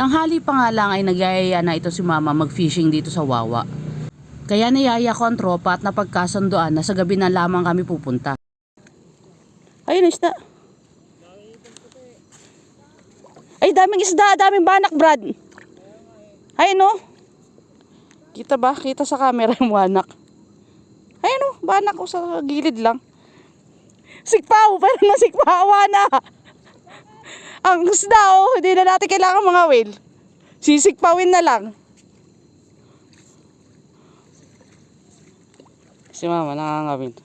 Tanghali pa nga lang ay nagyayaya na ito si mama mag-fishing dito sa Wawa. Kaya niyaya ko ang tropa at napagkasundoan na sa gabi na lamang kami pupunta. Ayun, isda. Ay, daming isda, daming banak, Brad. Ayun, no? Kita ba? Kita sa camera yung banak. Ayun, no? Banak ko sa gilid lang. Sikpaw! Pero na sikpawa na! Ang isda, oh. Hindi na natin kailangan mga whale. Sisikpawin na lang. Si mama nakangawin.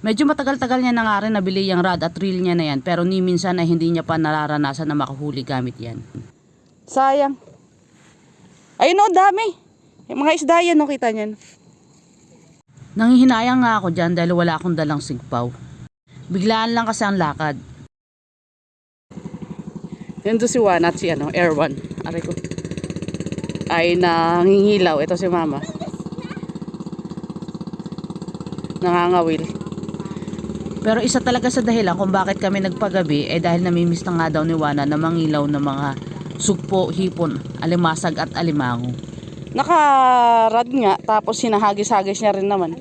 Medyo matagal-tagal niya na nga rin nabili yung rod at reel niya na yan pero ni minsan ay hindi niya pa nararanasan na makahuli gamit yan. Sayang. Ayun o, dami. Yung mga isda yan, no, kita niyan. Nanghihinayang nga ako dyan dahil wala akong dalang sigpaw. Biglaan lang kasi ang lakad. Yan doon si Juan at si ano, One. Aray ko. Ay nangingilaw. Ito si Mama. Nangangawil. Pero isa talaga sa dahilan kung bakit kami nagpagabi ay dahil namimiss na nga daw ni Wana na mangilaw ng mga sugpo, hipon, alimasag at alimango. Nakarad nga, tapos sinahagis-hagis niya rin naman.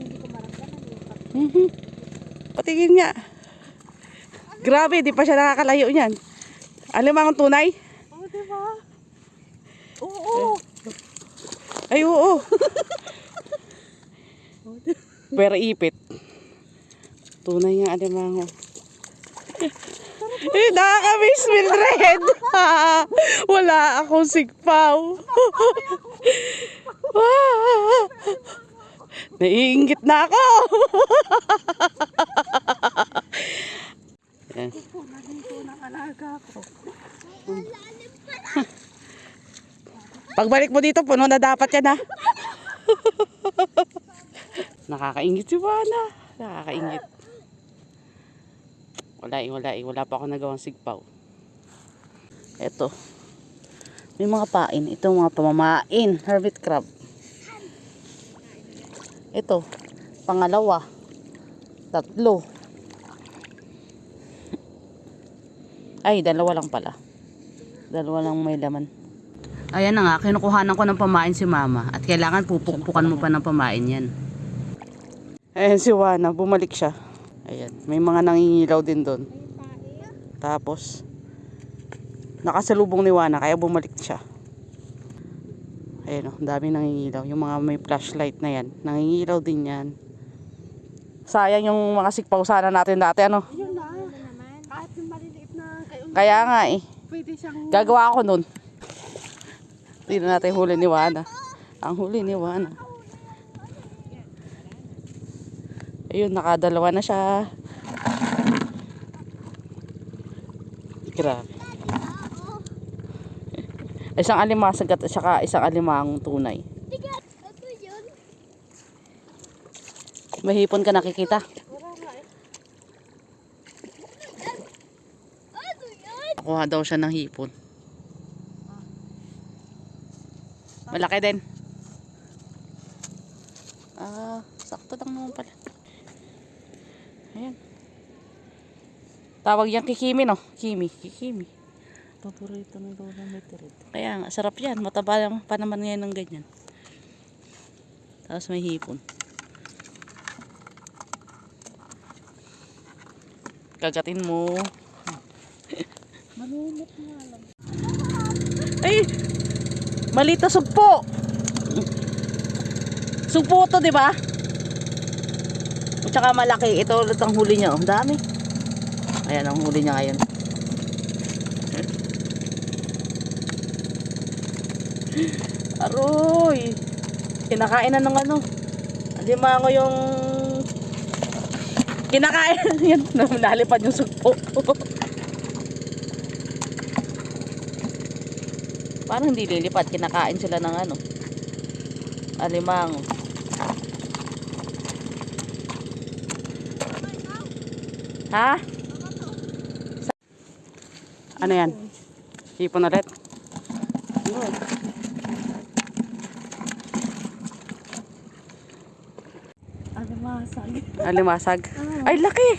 Mhm. Patingin nga. Grabe, di pa siya nakakalayo niyan. Alimang tunay? Oo, diba? Oo. Ay, oo. Pero ipit. Tunay nga alimango. Eh, nakakamiss Mildred. Wala akong sigpaw. Naiingit na ako. Yan. Pagbalik mo dito, puno na dapat yan ha. Nakakaingit si Wana. Nakakaingit. Wala eh, wala eh. Wala pa ako nagawang sigpaw. Eto. May mga pain. Ito mga pamamain. Hermit crab. Ito. Pangalawa. Tatlo. Ay, dalawa lang pala. Dalawa lang may laman. Ayan na nga, kinukuhanan ko ng pamain si mama. At kailangan pupukpukan mo pa ng pamain yan. Ayan si Wana, bumalik siya. Ayan, may mga nangingilaw din doon. Tapos, nakasalubong ni Wana, kaya bumalik siya. Ayan o, ang dami nangingilaw. Yung mga may flashlight na yan, nangingilaw din yan. Sayang yung mga sikpaw sana natin dati, ano? Yun na. Kahit yung maliliit na kayo, Kaya nga eh, pwede siyang... gagawa ako nun. Tingnan natin yung huli ni Wana. Ang huli ni Wana. Ayun, nakadalawa na siya. Grabe. Isang alimasag at saka isang alimang tunay. Mahipon ka nakikita. Nakuha daw siya ng hipon. Malaki din. Ah, sakto lang naman pala. Ayan. Tawag yan kikimi, no? Kimi, kikimi. Paborito ng lola may tirid. Kaya nga, sarap yan. Mataba pa naman ngayon ng ganyan. Tapos may hipon. Kagatin mo. Malunot nga lang. Ay! Malita sugpo! Sugpo to, di ba? At saka malaki. Ito ulit ang huli niya. oh. Ang dami. Ayan ang huli niya ngayon. Aroy! Kinakain na ng ano. Alimango yung... Kinakain. Yan. Nalipad yung sugpo. Parang hindi lilipad. Kinakain sila ng ano. Alimango. Ha? Ano yan? Hipon ulit? Ano masag? Alimasag. Ay, laki!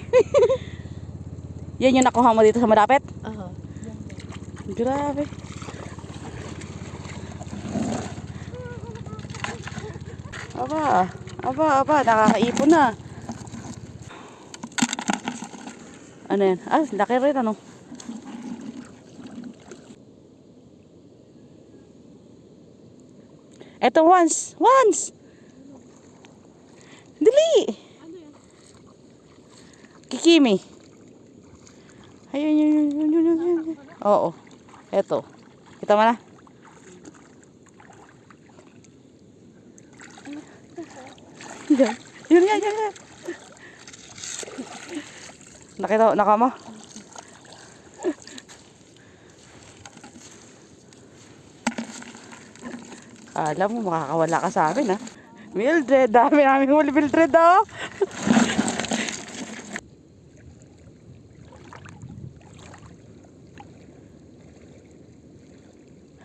Yan yung nakuha mo dito sa malapit? Oo. Grabe. Aba, aba, aba, nakakaipon na. Ano yan? Ah, laki rin ano. Eto once, once. Dali. Kikimi. Ayun, yun, yun, yun, yun, yun, yun. Oo. Eto. Kita mo na? Yan. Yan, yan, yan, yan. Nakita, naka mo? Alam mo, makakawala ka sa amin, ha? Mildred, dami namin huli, Mildred, oh.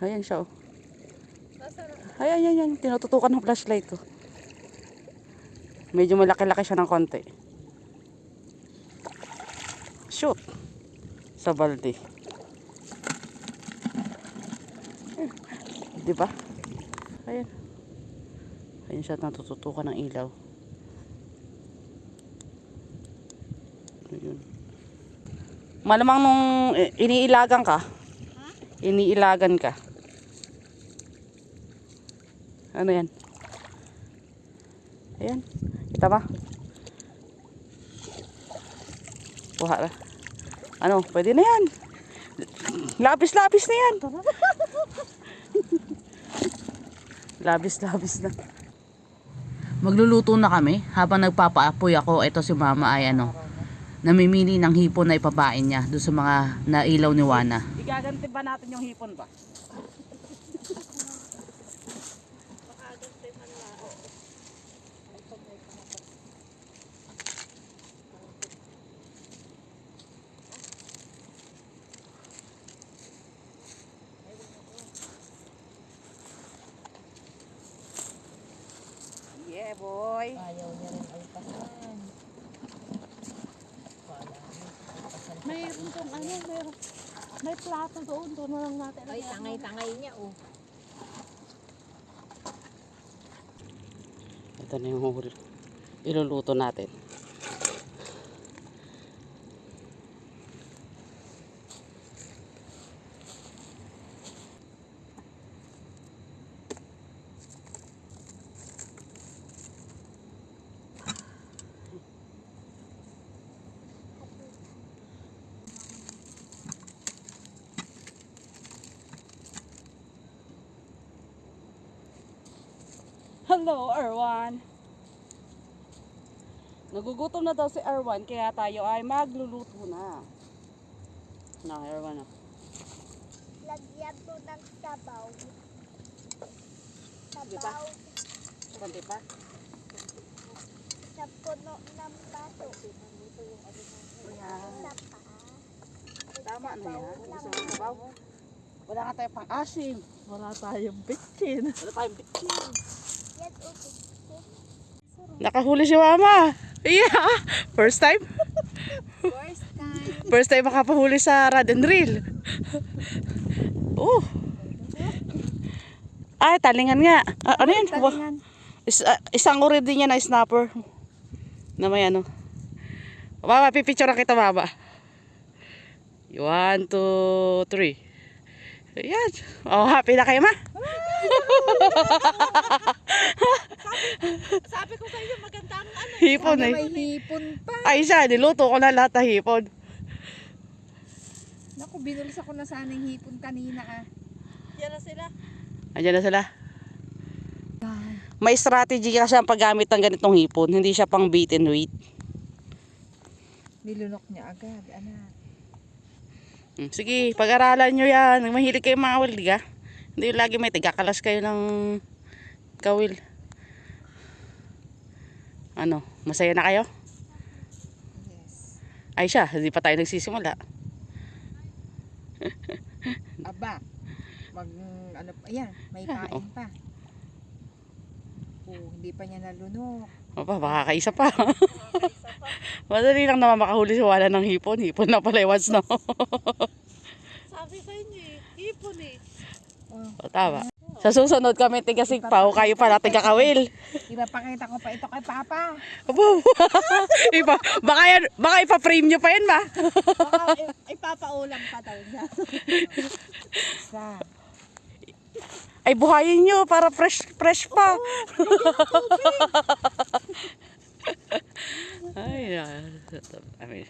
Ayan siya, oh. Ayan, ayan, ayan. Tinututukan ng flashlight ko. Medyo malaki-laki siya ng konti. Shoot. Sa balde. Di ba? Ayan. Ayan siya natututukan ng ilaw. Ayun. Malamang nung eh, iniilagan ka. Iniilagan ka. Ano yan? Ayan. Kita ba? Kuha na. Ano? Pwede na yan. Labis-labis na yan. Labis-labis na. Magluluto na kami. Habang nagpapaapoy ako, ito si mama ay ano, namimili ng hipon na ipabain niya doon sa mga nailaw ni Wana. Igaganti ba natin yung hipon ba? Boy. Ayaw niya rin alpasan. Mayroon tong ano, mayroon. May plato doon, doon na lang natin. Ay, tangay-tangay niya, oh. Ito na yung huli. Iluluto natin. Hello, Erwan. Nagugutom na daw si Erwan, kaya tayo ay magluluto na. Na, Erwan ah. Lagyan mo ng sabaw. Di ba? Sabaw Konti pa. sa puno ng baso. Tama na yan. Gusto mo sabaw? Wala nga tayo pang asim. Wala tayong bitchin. Wala tayong bitchin. Nakahuli si Mama. Yeah. First time? First time. First time makapahuli sa rod and reel. Oh. Ay, talingan nga. Ah, ano yan? Wa- Is, ah, isang uri din yan na snapper. Na may ano. Mama, pipicture kita, Mama. One, two, three. Ayan. Oh, happy na kayo, ma? Sabi ko sa iyo, maganda ang ano. Hipon Sana eh. may hipon pa. Ay, siya, niluto ko na lahat ng hipon. Naku, binulis ako na sanang hipon kanina, ah. Yan na sila. Andiyan na sila. May strategy kasi ang paggamit ng ganitong hipon. Hindi siya pang beat and wait. Nilunok niya agad, anak. Hmm, Sige, pag-aralan nyo yan. Mahilig kayo mga ka? Hindi lagi may tagakalas kayo ng kawil. Ano, masaya na kayo? Yes. Ay siya, hindi pa tayo nagsisimula. Aba, mag, ano pa, ayan, may kain pa. Oh, hindi pa niya nalunok. Opa, baka kaisa pa. Madali lang naman makahuli si Wala ng hipon. Hipon na pala once no. Sabi sa inyo eh, hipon eh. O, tama. Sa susunod kami tigasigpaw, kayo pala tigakawil. Ipapakita ko pa ito kay Papa. Abo. Ipa, baka, yan, baka ipa-frame nyo pa yan ba? Baka ipapaulam pa daw niya. Isa. Ay buhayin nyo para fresh fresh pa. Ay, ah, I mean,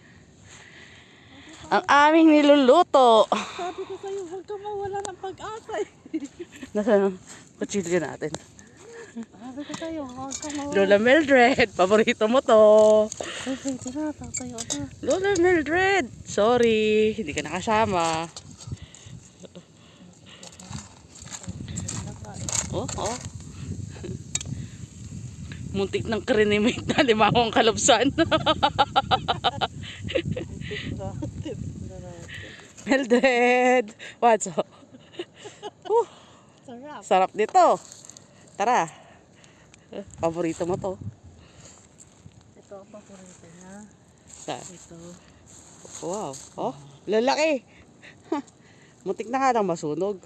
ang aming niluluto. Sabi ko sa'yo, huwag ka mawala ng pag-asa eh. Nasaan ang kutsilyo natin? Sabi ko sa'yo, huwag ka mawala. Lola Mildred, paborito mo to. Pwede na, tatayo na. Lola Mildred, sorry, hindi ka nakasama. Oh, oh. Muntik ng krinimate na limangong kalubsan. Mildred, what's up? Uh, Sarap. sarap dito. Tara. Paborito mo to. Ito ang paborito niya. Sa- Ito. Wow. Oh, lalaki. Muntik na ka lang masunog.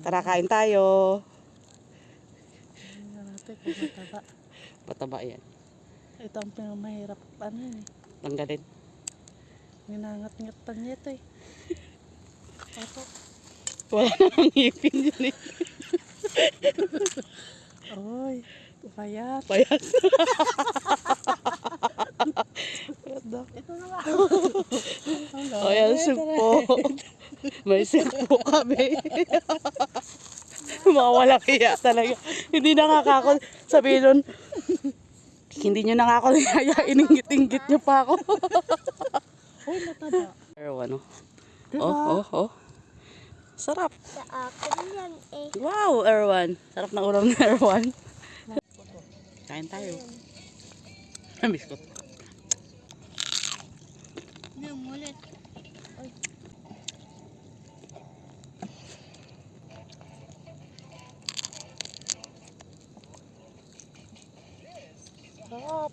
Tara, kain tayo. Mataba. Mataba yan. Ito ang pinamahirap. Ano yun eh. Tanggalin. Ninangat-ngatan niya ito eh. Ito. Wala namang ngipin yun eh. Oy, payat. Payat. Ito na nga. O yan, sugpo. May sugpo kami. Mga walang hiya talaga. Hindi nakakakot. Sabihin nun, hindi nyo na nga ako niyaya. Iningit-ingit nyo pa ako. Uy, mataba. Pero ano? Diba? Oh, oh, oh. Sarap. Sa akin yan eh. Wow, Erwan. Sarap ng ulam ni Erwan. Kain tayo. Miss ko. Yung ulit. Sarap.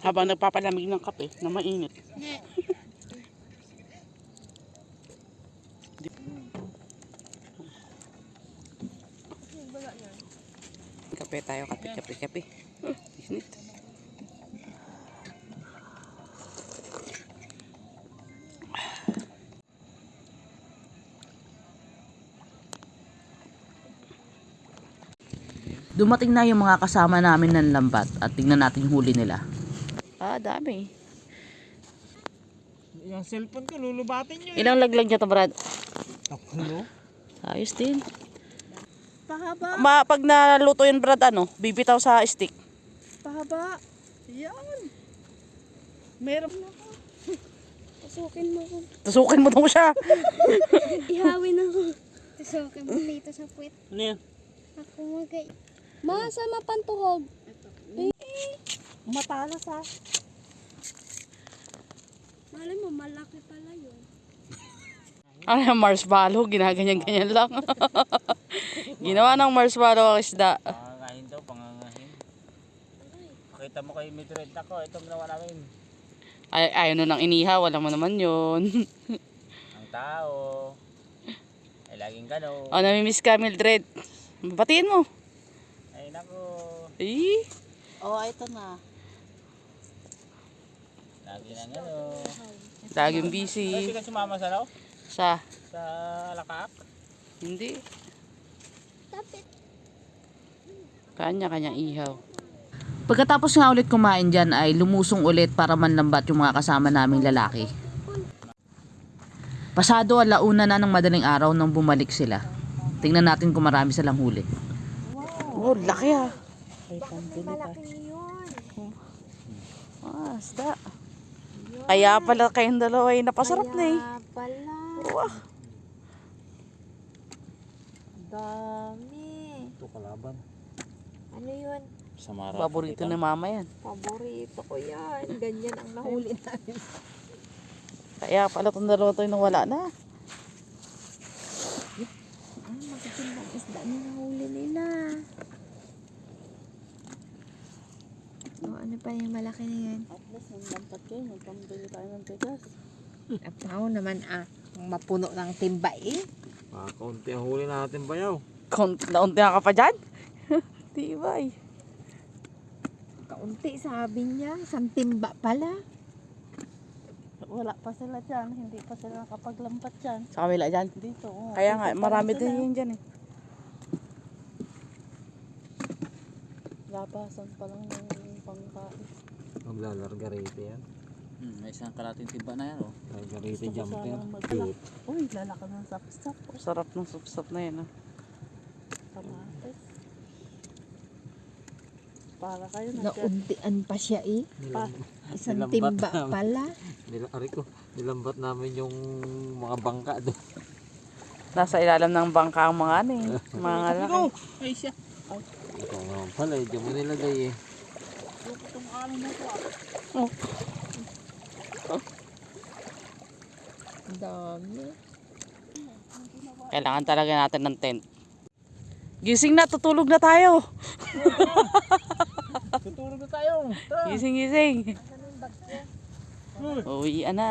Habang nagpapalamig ng kape na mainit. Kape tayo, kape, kape, kape. Init. Dumating na yung mga kasama namin ng lambat at tingnan natin yung huli nila. Ah, dami. Yung cellphone ko, lulubatin nyo. Ilang laglag niya to, Brad? Taklo? Ayos din. Pahaba. Ma, pag naluto yun, Brad, ano, bibitaw sa stick. Pahaba. Yan. Meron na ako. Pasukin mo ko. Tusukin mo daw siya. Ihawin ako. Pasukin mo dito sa puwit. Ano yan? Ako magay. Masa mapantuhog. Matalas ha. Malay mo, malaki pala yun. Ano yung marshmallow? Ginaganyan-ganyan lang. Ginawa ng marshmallow ang isda. Pangangahin daw, pangangahin. Pakita mo kay Midred ako, ito ginawa namin. Ay, ayaw nun ng inihaw. Wala mo naman yun. Ang tao. Ay laging gano'n. o, namimiss ka, Mildred. Batiin mo. Ay nako. Eh, Oh, ito na. Lagi na gano'n. laging Ay, busy. hindi ka sumama sa ano? Sa, Sa lakak? hindi. Tapit. Kanya-kanyang ihaw. Pagkatapos nga ulit kumain dyan ay lumusong ulit para manlambat yung mga kasama naming lalaki. Pasado alauna na ng madaling araw nang bumalik sila. Tingnan natin kung marami silang huli. Wow, laki ah. Ay, pambili ka. Malaki yun. Ah, isda. Kaya pala kayong dalawa ay napasarap na eh. Kaya pala. Wow. Dami. Ito kalaban. Ano yun? Samara. Paborito ni mama yan. Paborito ko yan. Ganyan ang nahuli namin. Kaya pala itong dalawa to yung wala na. Ah, magagandang isda na nahuli nila. Ano pa yung malaki na yan? At least, yung lampat kayo, magpambili tayo ng bigas. At ako naman ah, mapuno ng timba eh. Ah, kaunti ang huli natin bayaw. Kaunti na unti ka pa dyan. Tibay. Kaunti sabi niya, isang timba pala. Wala pa sila dyan, hindi pa sila nakapaglampat dyan. Sa kabila dyan. Dito, oh. Kaya nga, marami din yun dyan eh. Labasan pa lang yung pangkain. Maglalarga rito yan. Hmm, may isang kalating timba na yan oh. Larga rito Gusto ko jumper. Uy, lalaka ng sapsap. Sarap ng supsap na yun. ah. Kamatis. Para kayo nagka... Nauntian pa siya eh. Pa, Isang Nilambat timba namin. pala. Nila, ari ko, nilambat namin yung mga bangka doon. Nasa ilalim ng bangka ang mga ano eh. Mga laki. ay siya. Ito nga pala, eh, diyan mo nilagay eh. Ah. Ang dami. Kailangan talaga natin ng tent. Gising na, tutulog na tayo. Tutulog na tayo. Gising, gising. Uwi na.